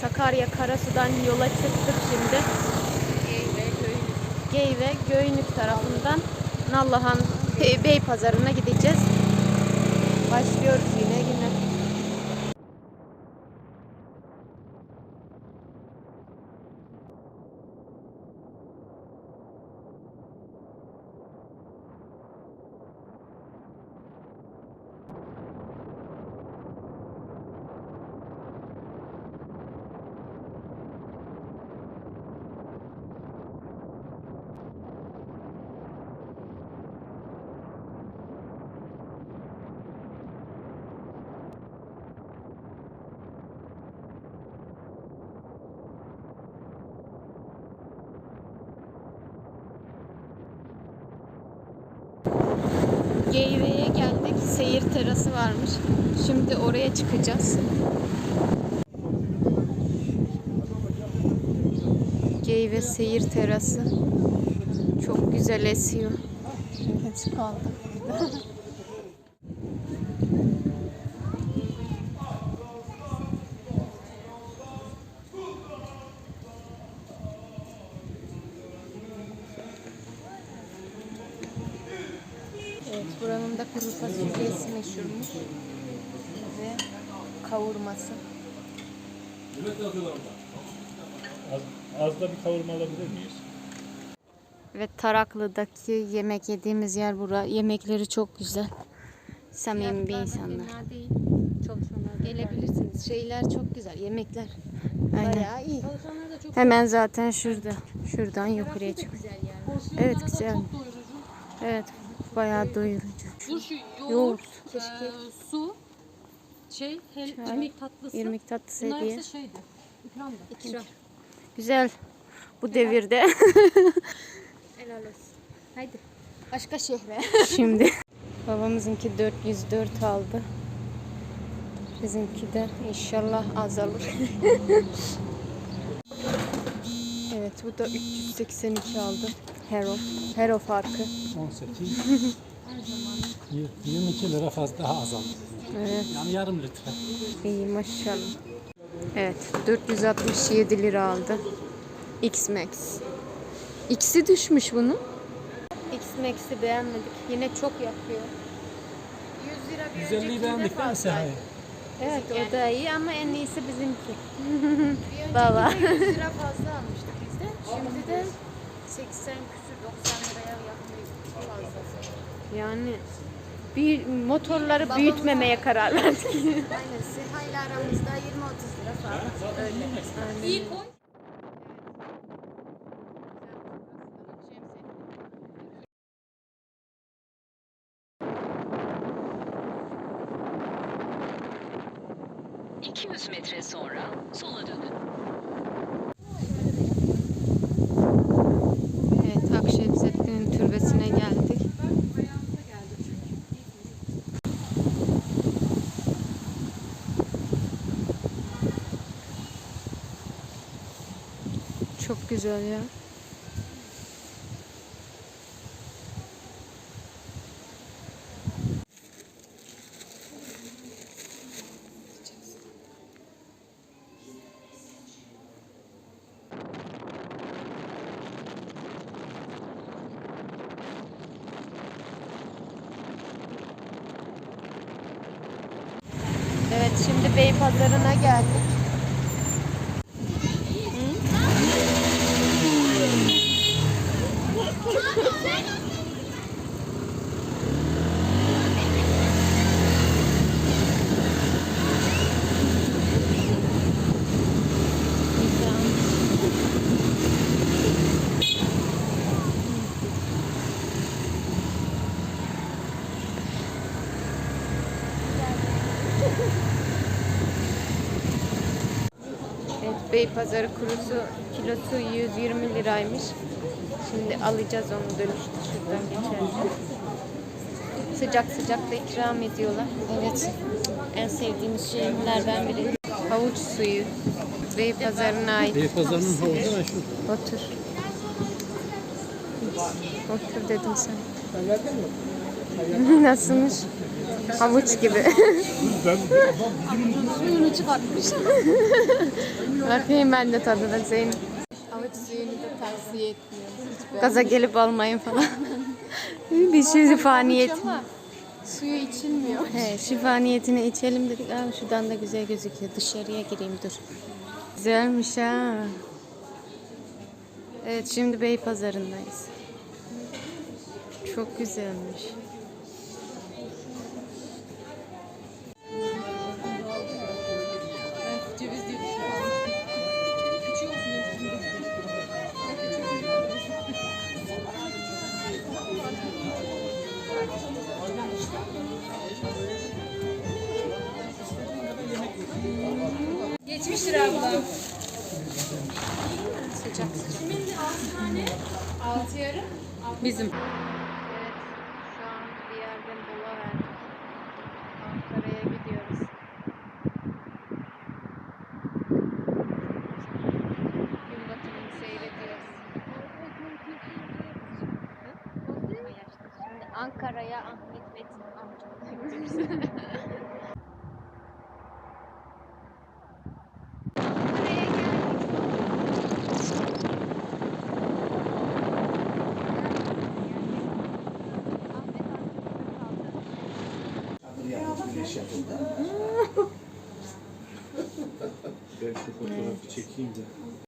Sakarya Karasu'dan yola çıktık şimdi. Geyve Göynük tarafından Nallıhan Bey, Bey Pazarı'na gideceğiz. Başlıyoruz yine yine. Geyve'ye geldik. Seyir terası varmış. Şimdi oraya çıkacağız. Geyve seyir terası. Çok güzel esiyor. Hepsi kaldı. kuru fasulyesi meşhurmuş. Ve kavurması. Az, az da bir kavurma alabilir miyiz? Ve Taraklı'daki yemek yediğimiz yer bura. Yemekleri çok güzel. Samimi bir insanlar. değil. Çalışanlar Gelebilirsiniz. Şeyler çok güzel. Yemekler bayağı iyi. Çalışanlar da çok Hemen zaten şurada. Şuradan yukarıya çık. güzel yani. Evet güzel. Çok doyurucu. Evet. Bayağı doyurucu. Turşu, yoğurt, Yoğurt, e, su, şey, hel, Çay, irmik tatlısı. İrmik tatlısı Bunlar hediye. hepsi şeydi. İkram da. İkram. Güzel. Bu devirde. Helal olsun. Haydi. Başka şehre. Şimdi babamızınki 404 aldı. Bizimki de inşallah azalır. evet bu da 382 aldı. Hero. Hero farkı. 18. 22 lira fazla daha azaldı. Evet Yani yarım litre. iyi maşallah. Evet 467 lira aldı. X-Max. X'i düşmüş bunun. X-Max'i beğenmedik. Yine çok yakıyor. 100 lira bir Güzelliği öncekinde beğendik değil mi fazlaydı. Sehay? Evet o da iyi ama en iyisi bizimki. Bir Baba. önceki de 100 lira fazla almıştık biz de. Şimdi de 80 küsür 90 liraya yakın bir fazlası. Yani bir motorları büyütmemeye karar verdik. Aynen Seha'yla aramızda 20-30 lira fark. Öyle. İyi koy. ...200 metre sonra sola dönün. Evet Akşemseddin'in türbesine geldik. Çok güzel ya. Evet şimdi Beypazarı'na geldik. Evet, Beypazarı kurusu kilosu 120 liraymış. Şimdi alacağız onu dönüşte şuradan geçerken. Sıcak sıcak da ikram ediyorlar. Evet. En sevdiğimiz şeylerden biri. Havuç suyu. Beypazarı'na ait. Beypazarı'nın havuzu meşhur. Otur. Otur dedim sana. Nasılmış? Havuç gibi. Suyunu çıkartmış. Bakayım ben de tadına Zeynep. Havuç suyunu da tavsiye etmiyorum. Gaza gelip almayın falan. bir şifa niyet. ama suyu içilmiyor. He, şifa niyetine içelim dedik. Aa, şuradan da güzel gözüküyor. Dışarıya gireyim dur. Güzelmiş ha. Evet şimdi Beypazarı'ndayız. Çok güzelmiş. Geçmiştir abla. Sıcak sıcak. Bizim. Evet şu an bir yerden mola verdik. Ankara'ya gidiyoruz. Gün batımını seyrediyoruz. Şimdi Ankara'ya Ahmet Metin amcamla fotoğrafı çekeyim de.